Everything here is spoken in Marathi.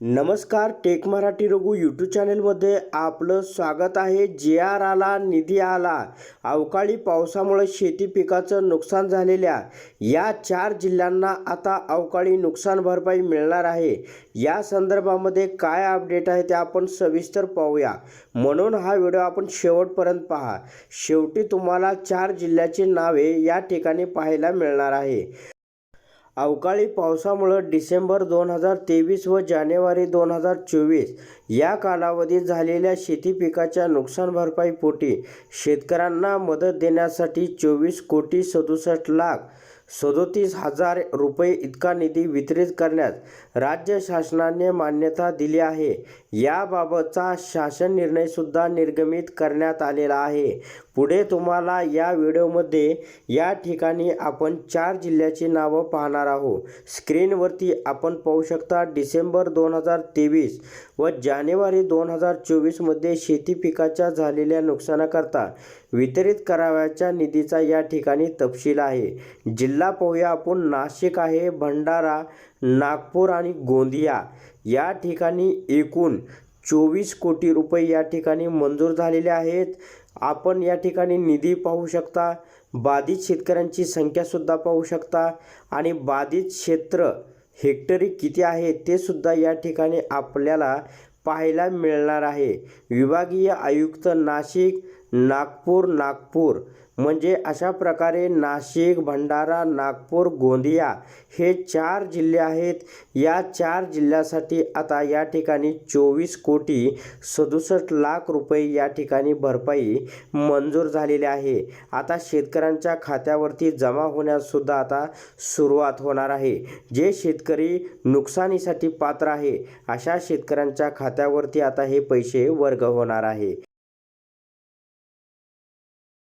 नमस्कार टेक मराठी रघु यूट्यूब चॅनलमध्ये आपलं स्वागत आहे. जे आर आला निधी आला. अवकाळी पावसामुळे शेती पिकाचं नुकसान झालेल्या या चार जिल्ह्यांना आता अवकाळी नुकसान भरपाई मिळणार आहे. या संदर्भामध्ये काय अपडेट आहे ते आपण सविस्तर पाहूया. म्हणून हा व्हिडिओ आपण शेवटपर्यंत पहा. शेवटी तुम्हाला चार जिल्ह्याची नावे या ठिकाणी पाहायला मिळणार आहे. अवकाळी पावसामुळं डिसेंबर दोन हजार तेवीस व जानेवारी दोन हजार चोवीस या कालावधीत झालेल्या शेती पिकाच्या नुकसान भरपाईपोटी शेतकऱ्यांना मदत देण्यासाठी चोवीस कोटी सदुसष्ट लाख सदोतीस हजार रुपये इतका निधी वितरित करण्यास राज्य शासनाने मान्यता दिली आहे. याबाबतचा शासन निर्णयसुद्धा निर्गमित करण्यात आलेला आहे. पुढे तुम्हाला या व्हिडिओमध्ये या ठिकाणी आपण चार जिल्ह्याची नावं पाहणार आहोत. स्क्रीनवरती आपण पाहू शकता डिसेंबर दोन हजार तेवीस व जानेवारी दोन हजार चोवीसमध्ये शेती पिकाच्या झालेल्या नुकसानाकरता वितरित करावयाच्या निधीचा या ठिकाणी तपशील आहे. जिल्हा पाहूया आपण. नाशिक आहे भंडारा नागपूर आणि गोंदिया. या ठिकाणी एकूण चोवीस कोटी रुपये या ठिकाणी मंजूर झालेले आहेत. आपण या ठिकाणी निधी पाहू शकता बाधित शेतकऱ्यांची संख्यासुद्धा पाहू शकता आणि बाधित क्षेत्र हेक्टरी किती आहे ते सुद्धा या ठिकाणी आपल्याला पाहायला मिळणार आहे. विभागीय आयुक्त नाशिक नागपूर नागपूर. म्हणजे अशा प्रकारे नाशिक भंडारा नागपूर गोंदिया हे चार जिल्हे आहेत. या चार जिल्ह्यासाठी आता या ठिकाणी चोवीस कोटी सदुसष्ट लाख रुपये या ठिकाणी भरपाई मंजूर झालेली आहे. आता शेतकऱ्यांच्या खात्यावरती जमा होण्याससुद्धा आता सुरुवात होणार आहे. जे शेतकरी नुकसानीसाठी पात्र आहे अशा शेतकऱ्यांच्या खात्यावरती आता हे पैसे वर्ग होणार आहे.